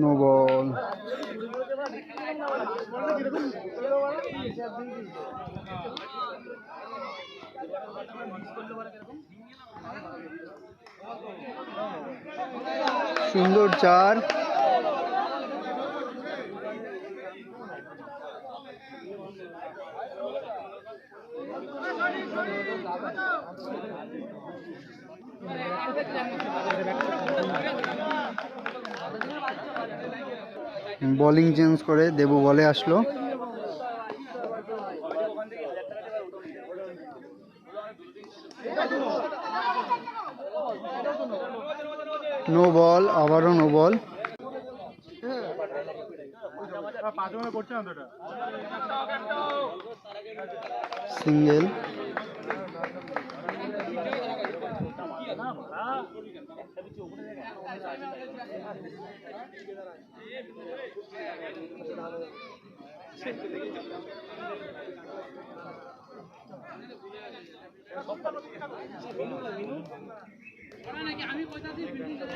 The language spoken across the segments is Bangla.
নো সুন্দর চার। বোলিং চেঞ্জ করে দেবু বলে আসলো। নো বল আবারও নো বল সিঙ্গেল আমি কয়টা দিয়ে বিল্ডিং করে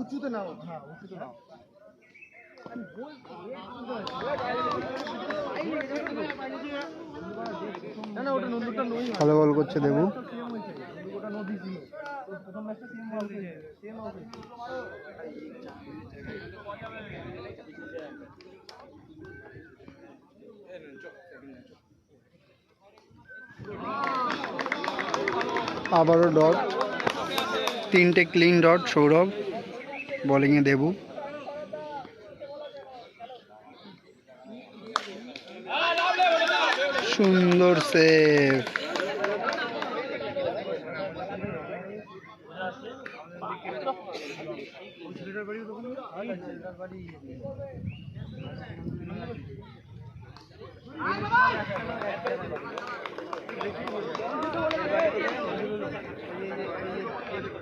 উঁচুতে নাও হ্যাঁ উঁচুতে নাও ভালো বল করছে দেবু। আবারও ডট। তিনটে ক্লিন ডট সৌরভ। বোলিংয়ে দেবু। সুন্দর বাড়ি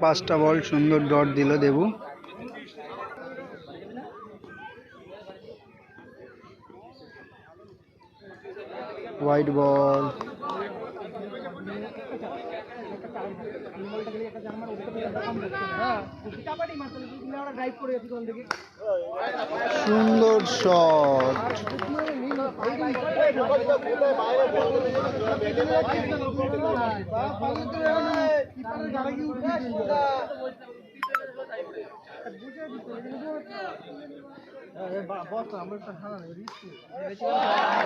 পাঁচটা বল সুন্দর ডট দিল দেবু। হোয়াইট বল সুন্দর শট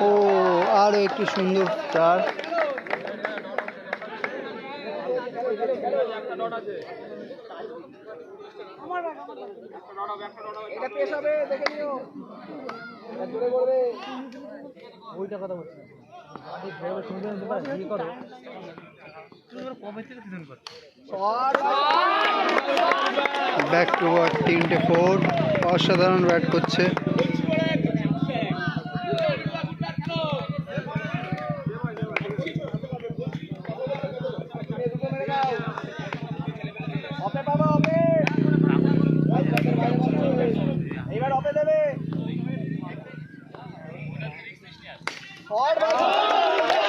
ও আরও একটু সুন্দর ওইটা কথা বলছি। করছ ব্যাক টু ব্যাক তিনটে ফোর অসাধারণ ব্যাট করছে।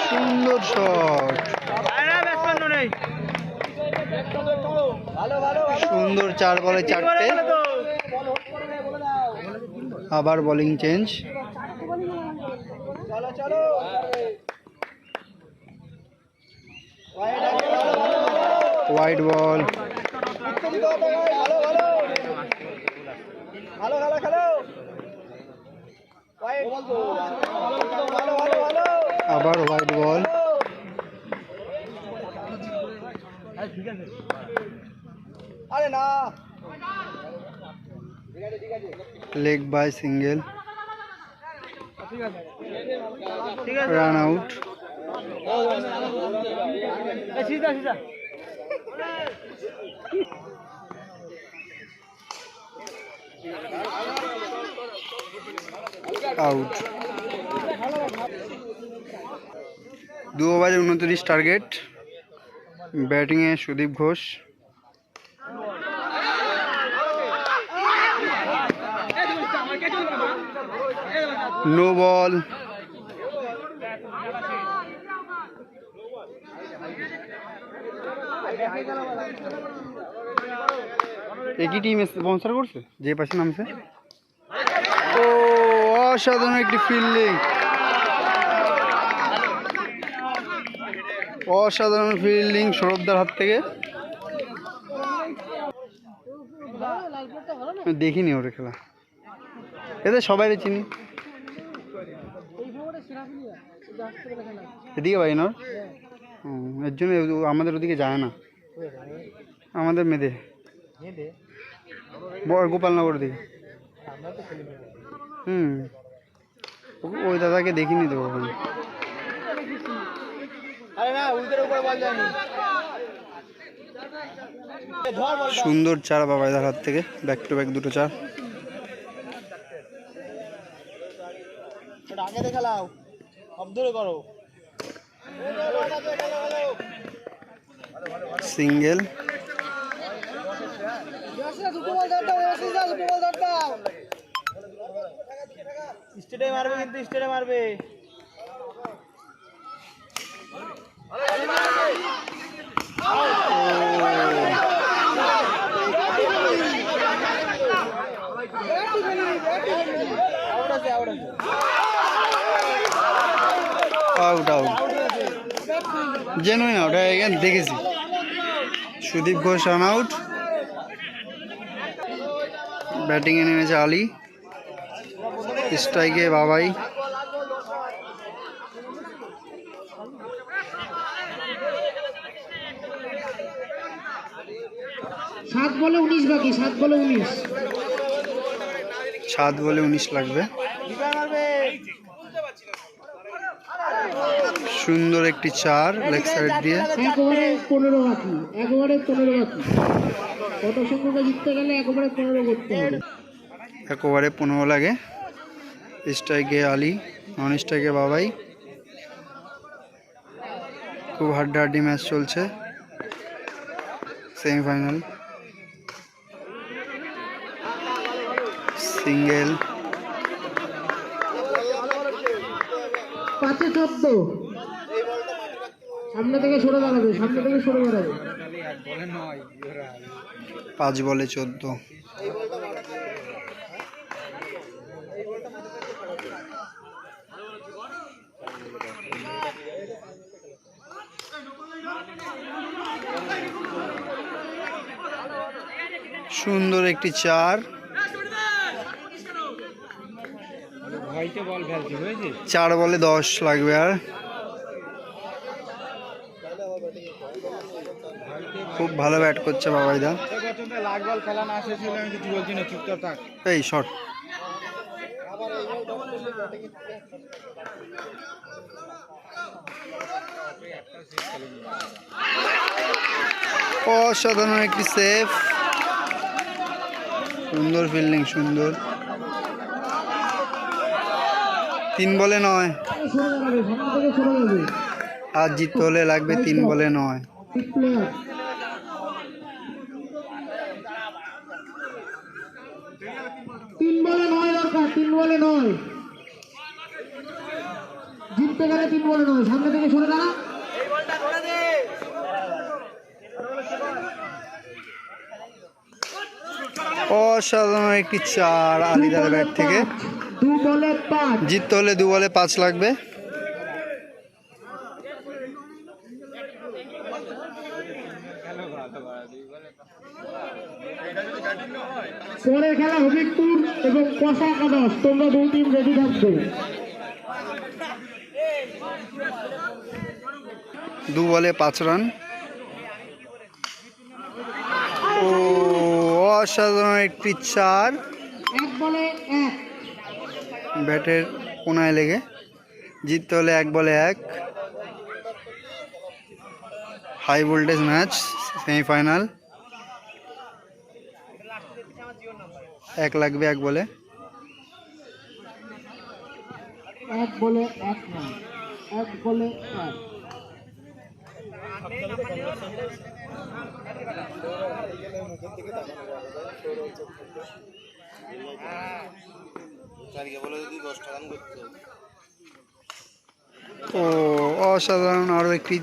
সুন্দর সুন্দর চার বলে চারটে। আবার বোলিং চেঞ্জ হোয়াইট বল আবার হোয়াইট বল আরে না। Leg bye single. Run out. Out. দু ওভারে উনত্রিশ টার্গেট। ব্যাটিংয়ে সুদীপ ঘোষ। নো বল একই টিম স্পন্সর করছে? যে পাশে নামছে? ও, অসাধারণ একটি ফিল্ডিং অসাধারণ ফিল্ডিং সৌরভদার হাত থেকে। দেখিনি ওর খেলা। এদের সবাই চিনি। এদিকে ভাই নর? এর জন্য আমাদের ওদিকে যায় না। আমাদের বড় গোপালনগর দিকে। হুম। ওই দাদাকে দেখিনি তো ওখানে আরে না উইকেটের উপরে বল যায়নি ধর বল সুন্দর চার বাবা বাবাইদার হাত থেকে ব্যাক টু ব্যাক দুটো চার আগে দেখে অবদুল করো। সিঙ্গেল। স্টেটে মারবে কিন্তু স্টেটে মারবে আউট আছে আউট আছে আউট আউট জেনুইন আউট এখানে দেখেছি। সুদীপ ঘোষ রান আউট ব্যাটিংয়ে নেমেছে আলী। স্ট্রাইকে বাবাই। সাত বলে উনিশ বাকি সাত বলে উনিশ। সাত বলে উনিশ লাগবে। সুন্দর একটি চার লেগ সাইড দিয়ে। একবারে পনেরো বাকি এক ওভারে পনেরো বাকি। কত জিততে গেলে এক ওভারে পনেরো করতে হবে। এক ওভারে পনেরো লাগে। স্ট্রাইকে আলী নন স্ট্রাইকে বাবাই। খুব হাড্ডাহাড্ডি ম্যাচ চলছে। সেমিফাইনাল। সিঙ্গেল। পাঁচে চোদ্দ সামনে থেকে সরে দাঁড়াবে সামনে থেকে সরে দাঁড়াবে। পাঁচ বলে চোদ্দ। সুন্দর একটি চার। চার বলে দশ লাগবে আর। খুব ভালো ব্যাট করছে বাবাইদা। এই শট অসাধারণ একটি সেফ সুন্দর ফিল্ডিং সুন্দর। তিন বলে নয়। আর জিততে হলে লাগবে তিন বলে নয় ঠিক প্লেয়ার তিন বলে নয় দরকার তিন বলে নয়। জিততে গেলে তিন বলে নয়। সামনে থেকে সরে দাঁড়া। অসাধারণ একটি চার আলিদার ব্যাট থেকে। দু বলে পাঁচ। জিততে হলে দু বলে পাঁচ লাগবে। এবং কষা একাদশ তোমরা দুই টিম রেডি থাকবে। দু বলে পাঁচ রান ও অসাধারণ একটি চার। ব্যাটের কোনায় লেগে। জিততে হলে এক বলে এক। হাই ভোল্টেজ ম্যাচ সেমিফাইনাল এক লাগবে এক বলে। এক বলে এক এক বলে এক। অসাধারণ আরও একটি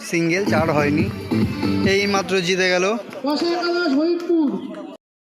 সিঙ্গেল চার হয়নি। এই মাত্র জিতে গেল।